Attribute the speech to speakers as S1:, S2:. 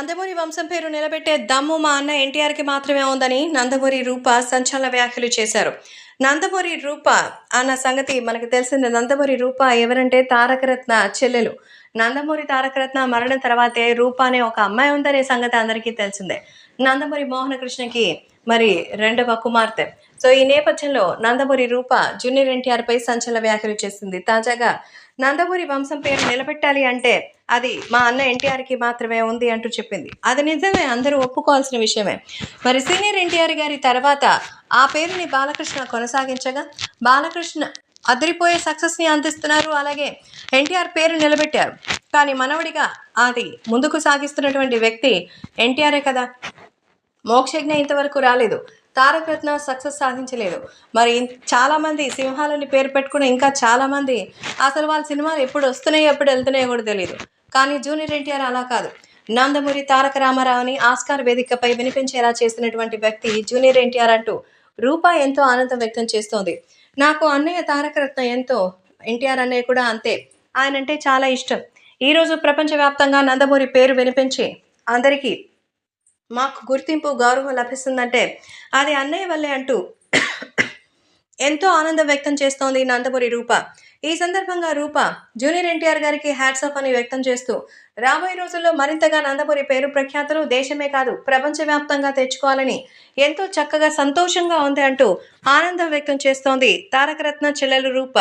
S1: నందమూరి వంశం పేరు నిలబెట్టే దమ్ము మా అన్న ఎన్టీఆర్కి మాత్రమే ఉందని నందమూరి రూప సంచలన వ్యాఖ్యలు చేశారు. నందమూరి రూప అన్న సంగతి మనకు తెలిసింది. నందమూరి రూప ఎవరంటే తారకరత్న చెల్లెలు. నందమూరి తారకరత్న మరణం తర్వాతే రూప అనే ఒక అమ్మాయి ఉందనే సంగతి అందరికీ తెలిసిందే. నందమూరి మోహన కృష్ణకి మరి రెండవ కుమార్తె. సో ఈ నేపథ్యంలో నందమూరి రూప జూనియర్ ఎన్టీఆర్ పై సంచలన వ్యాఖ్యలు చేసింది. తాజాగా నందమూరి వంశం పేరు నిలబెట్టాలి అంటే అది మా అన్న ఎన్టీఆర్కి మాత్రమే ఉంది అంటూ చెప్పింది. అది నిజమే అందరూ ఒప్పుకోవాల్సిన విషయమే. మరి సీనియర్ ఎన్టీఆర్ గారి తర్వాత ఆ పేరుని బాలకృష్ణ కొనసాగించగా బాలకృష్ణ అదిరిపోయే సక్సెస్ని అందిస్తున్నారు. అలాగే ఎన్టీఆర్ పేరు నిలబెట్టారు. కానీ మనవడిగా అది ముందుకు సాగిస్తున్నటువంటి వ్యక్తి ఎన్టీఆరే కదా? మోక్షజ్ఞ ఇంతవరకు రాలేదు. తారక రత్న సక్సెస్ సాధించలేదు. మరి చాలామంది సింహాలని పేరు పెట్టుకుని ఇంకా చాలామంది అసలు వాళ్ళ సినిమాలు ఎప్పుడు వస్తున్నాయో ఎప్పుడు వెళ్తున్నాయో కూడా తెలియదు కానీ జూనియర్ ఎన్టీఆర్ అలా కాదు. నందమూరి తారక రామారావుని ఆస్కార్ వేదికపై వినిపించేలా చేసినటువంటి వ్యక్తి జూనియర్ ఎన్టీఆర్ అంటూ రూపా ఎంతో ఆనందం వ్యక్తం చేస్తోంది. నాకు అన్నయ్య తారకరత్న ఎంతో ఎన్టీఆర్ అన్నయ్య కూడా అంతే. ఆయన అంటే చాలా ఇష్టం. ఈరోజు ప్రపంచవ్యాప్తంగా నందమూరి పేరు వినిపించి అందరికీ మాకు గుర్తింపు గౌరవం లభిస్తుందంటే అది అన్నయ్య వల్లే అంటూ ఎంతో ఆనందం వ్యక్తం చేస్తోంది నందమూరి రూప. ఈ సందర్భంగా రూప జూనియర్ ఎన్టీఆర్ గారికి హ్యాట్స్ ఆఫ్ అని వ్యక్తం చేస్తూ రాబోయే రోజుల్లో మరింతగా నందమూరి పేరు ప్రఖ్యాతులు దేశమే కాదు ప్రపంచవ్యాప్తంగా తెచ్చుకోవాలని ఎంతో చక్కగా సంతోషంగా ఉంది అంటూ ఆనందం వ్యక్తం చేస్తోంది తారకరత్న చెల్లెలు రూప.